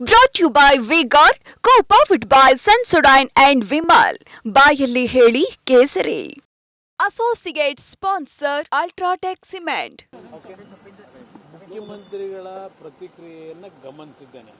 Brought you by Vigor co powered by Sensodyne and Vimal ಬಾಯಲ್ಲಿ ಹೇಳಿ ಕೇಸರಿ. Associate sponsor UltraTech cement ಮುಖ್ಯಮಂತ್ರಿಗಳ ಪ್ರತಿಕ್ರಿಯೆಯನ್ನು ಗಮನಿಸಿದ್ದೇನೆ.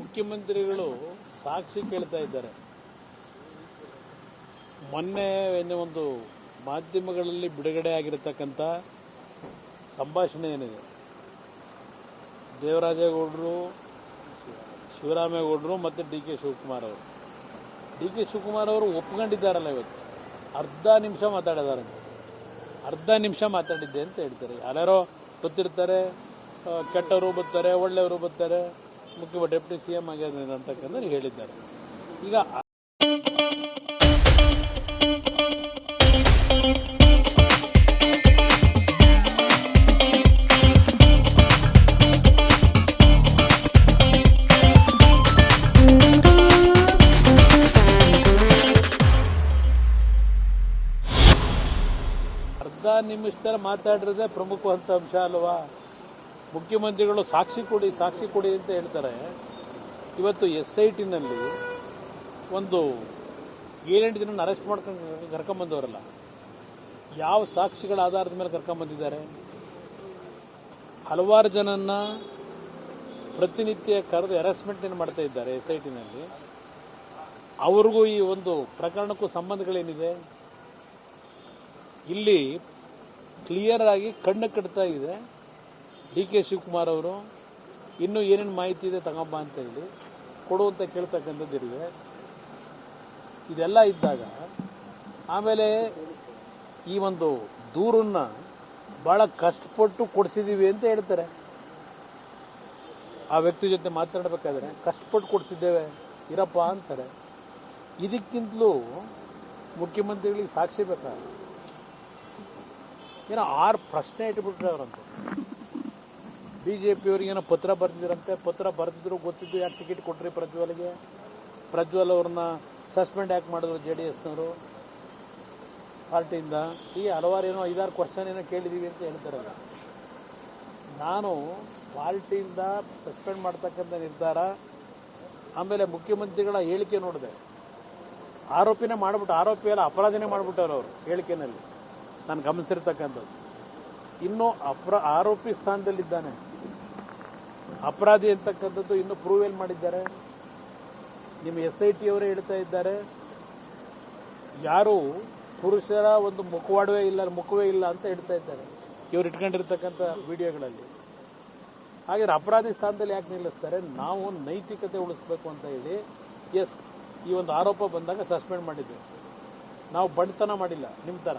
ಮುಖ್ಯಮಂತ್ರಿಗಳು ಸಾಕ್ಷಿ ಕೇಳ್ತಾ ಇದ್ದಾರೆ. ಮೊನ್ನೆ ಒಂದು ಮಾಧ್ಯಮಗಳಲ್ಲಿ ಬಿಡುಗಡೆ ಆಗಿರತಕ್ಕಂಥ ಸಂಭಾಷಣೆ ಏನಿದೆ? ದೇವರಾಜೇಗೌಡರು, ಶಿವರಾಮೇಗೌಡರು ಮತ್ತು ಡಿ ಕೆ ಶಿವಕುಮಾರ್ ಅವರು. ಡಿ ಕೆ ಶಿವಕುಮಾರ್ ಅವರು ಒಪ್ಕೊಂಡಿದ್ದಾರಲ್ಲ ಇವತ್ತು. ಅರ್ಧ ನಿಮಿಷ ಮಾತಾಡಿದ್ದಾರೆ ಅರ್ಧ ನಿಮಿಷ ಮಾತಾಡಿದ್ದೆ ಅಂತ ಹೇಳ್ತಾರೆ. ಯಾರ್ಯಾರೋ ಗೊತ್ತಿರ್ತಾರೆ ಕೆಟ್ಟವರು ಬರ್ತಾರೆ, ಒಳ್ಳೆಯವರು ಬರ್ತಾರೆ. ಮುಖ್ಯ ಡೆಪ್ಟಿ ಸಿ ಎಂ ಆಗ್ಯಾರ ಅಂತಕ್ಕಂಥ ಹೇಳಿದ್ದಾರೆ. ಈಗ ಅರ್ಧ ನಿಮಿಷದಲ್ಲಿ ಮಾತಾಡಿರೋದೇ ಪ್ರಮುಖವಂತ ಅಂಶ ಅಲ್ವಾ? ಮುಖ್ಯಮಂತ್ರಿಗಳು ಸಾಕ್ಷಿ ಕೊಡಿ ಸಾಕ್ಷಿ ಕೊಡಿ ಅಂತ ಹೇಳ್ತಾರೆ. ಇವತ್ತು ಎಸ್ ಐ ಟಿನಲ್ಲಿ ಒಂದು ಏಳೆಂಟು ದಿನ ಅರೆಸ್ಟ್ ಮಾಡ್ಕೊಂಡು ಕರ್ಕೊಂಬಂದವರಲ್ಲ. ಯಾವ ಸಾಕ್ಷಿಗಳ ಆಧಾರದ ಮೇಲೆ ಕರ್ಕೊಂಬಂದಿದ್ದಾರೆ? ಹಲವಾರು ಜನನ್ನ ಪ್ರತಿನಿತ್ಯ ಕರೆದು ಹ್ಯಾರಾಸ್ಮೆಂಟ್ ಮಾಡ್ತಾ ಇದ್ದಾರೆ ಎಸ್ ಐ ಟಿನಲ್ಲಿ ಅವ್ರಿಗೂ ಈ ಒಂದು ಪ್ರಕರಣಕ್ಕೂ ಸಂಬಂಧಗಳೇನಿದೆ? ಇಲ್ಲಿ ಕ್ಲಿಯರ್ ಆಗಿ ಕಣ್ಣು ಕಟ್ತಾ ಇದೆ. ಡಿ ಕೆ ಶಿವಕುಮಾರ್ ಅವರು, ಇನ್ನೂ ಏನೇನು ಮಾಹಿತಿ ಇದೆ ತಗೊಂಬ ಅಂತ ಹೇಳಿ ಕೊಡುವಂತ ಇರುವೆ ಇದೆಲ್ಲ ಇದ್ದಾಗ ಆಮೇಲೆ ಈ ಒಂದು ದೂರನ್ನ ಬಹಳ ಕಷ್ಟಪಟ್ಟು ಕೊಡಿಸಿದೀವಿ ಅಂತ ಹೇಳ್ತಾರೆ. ಆ ವ್ಯಕ್ತಿ ಜೊತೆ ಮಾತಾಡಬೇಕಾದ್ರೆ, ಕಷ್ಟಪಟ್ಟು ಕೊಡಿಸಿದ್ದೇವೆ, ಇರಪ್ಪ ಅಂತಾರೆ. ಇದಕ್ಕಿಂತಲೂ ಮುಖ್ಯಮಂತ್ರಿಗಳಿಗೆ ಸಾಕ್ಷಿ ಬೇಕಾ? ಏನೋ ಆರು ಪ್ರಶ್ನೆ ಇಟ್ಬಿಟ್ರೆ ಬಿ ಜೆ ಪಿಯವ್ರಿಗೇನೋ ಪತ್ರ ಬರೆದಿದ್ರಂತೆ. ಪತ್ರ ಬರೆದಿದ್ರು ಗೊತ್ತಿದ್ದು ಯಾಕೆ ಟಿಕೆಟ್ ಕೊಟ್ರಿ ಪ್ರಜ್ವಲ್ಗೆ? ಪ್ರಜ್ವಲ್ ಅವ್ರನ್ನ ಸಸ್ಪೆಂಡ್ ಯಾಕೆ ಮಾಡಿದ್ರು ಜೆ ಡಿ ಎಸ್ನವರು? ಪಾರ್ಟಿಯಿಂದ. ಈ ಹಲವಾರು ಏನೋ ಐದಾರು ಕ್ವಶನ್ ಏನೋ ಕೇಳಿದ್ದೀವಿ ಅಂತ ಹೇಳ್ತಾರೆ ನಾನು ಪಾರ್ಟಿಯಿಂದ ಸಸ್ಪೆಂಡ್ ಮಾಡ್ತಕ್ಕಂಥ ನಿರ್ಧಾರ, ಆಮೇಲೆ ಮುಖ್ಯಮಂತ್ರಿಗಳ ಹೇಳಿಕೆ ನೋಡಿದೆ. ಆರೋಪಿನೇ ಮಾಡಿಬಿಟ್ಟು ಆರೋಪಿ ಅಲ್ಲ ಅಪರಾಧನೇ ಮಾಡ್ಬಿಟ್ಟವ್ರು ಅವರು ಹೇಳಿಕೆನಲ್ಲಿ. ನಾನು ಗಮನಿಸಿರ್ತಕ್ಕಂಥದ್ದು. ಇನ್ನು ಅಪ್ರ, ಆರೋಪಿ ಸ್ಥಾನದಲ್ಲಿದ್ದಾನೆ. ಅಪರಾಧಿ ಅಂತಕ್ಕಂಥದ್ದು ಇನ್ನು ಪ್ರೂವ್ ಏನ್ ಮಾಡಿದ್ದಾರೆ. ನಿಮ್ಮ ಎಸ್ ಐ ಟಿ ಅವರೇ ಹೇಳ್ತಾ ಇದ್ದಾರೆ. ಯಾರು ಪುರುಷರ ಒಂದು ಮುಖವಾಡವೇ ಇಲ್ಲ, ಮುಖವೇ ಇಲ್ಲ ಅಂತ ಹೇಳ್ತಾ ಇದ್ದಾರೆ. ಇವ್ರು ಇಟ್ಕೊಂಡಿರ್ತಕ್ಕಂಥ ವಿಡಿಯೋಗಳಲ್ಲಿ. ಹಾಗೆ ಅಪರಾಧಿ ಸ್ಥಾನದಲ್ಲಿ ಯಾಕೆ ನಿಲ್ಲಿಸ್ತಾರೆ? ನಾವು ನೈತಿಕತೆ ಉಳಿಸ್ಬೇಕು ಅಂತ ಹೇಳಿ ಎಸ್ ಈ ಒಂದು ಆರೋಪ ಬಂದಾಗ ಸಸ್ಪೆಂಡ್ ಮಾಡಿದ್ವಿ. ನಾವು ಬಂಡತನ ಮಾಡಿಲ್ಲ ನಿಮ್ಮ ತರ